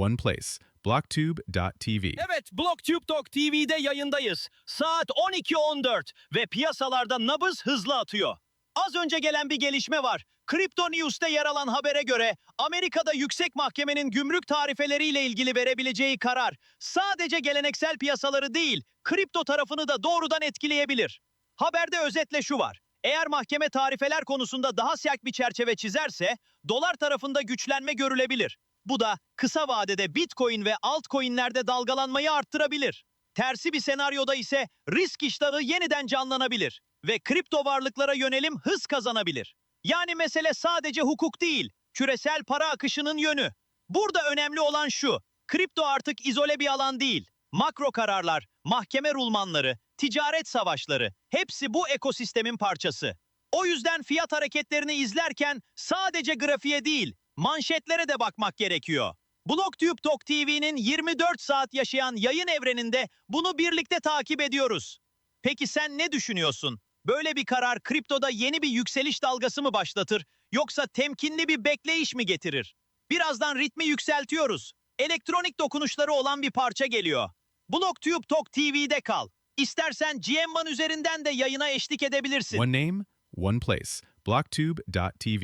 one place. Blocktube.tv. Evet, BlockTube yayındayız. Saat 12.14 ve piyasalarda nabız hızlı atıyor. Az önce gelen bir gelişme var. Crypto News'te yer alan habere göre Amerika'da yüksek mahkemenin gümrük tarifeleriyle ilgili verebileceği karar sadece geleneksel piyasaları değil, kripto tarafını da doğrudan etkileyebilir. Haberde özetle şu var. Eğer mahkeme tarifeler konusunda daha sert bir çerçeve çizerse, dolar tarafında güçlenme görülebilir. Bu da kısa vadede Bitcoin ve altcoin'lerde dalgalanmayı arttırabilir. Tersi bir senaryoda ise risk iştahı yeniden canlanabilir ve kripto varlıklara yönelim hız kazanabilir. Yani mesele sadece hukuk değil, küresel para akışının yönü. Burada önemli olan şu, kripto artık izole bir alan değil. Makro kararlar, mahkeme rulmanları, ticaret savaşları hepsi bu ekosistemin parçası. O yüzden fiyat hareketlerini izlerken sadece grafiğe değil, manşetlere de bakmak gerekiyor. BlogTube Talk TV'nin 24 saat yaşayan yayın evreninde bunu birlikte takip ediyoruz. Peki sen ne düşünüyorsun? Böyle bir karar kriptoda yeni bir yükseliş dalgası mı başlatır yoksa temkinli bir bekleyiş mi getirir? Birazdan ritmi yükseltiyoruz. Elektronik dokunuşları olan bir parça geliyor. BlogTube Talk TV'de kal. İstersen GM1 üzerinden de yayına eşlik edebilirsin. One name, one place. Blocktube.tv.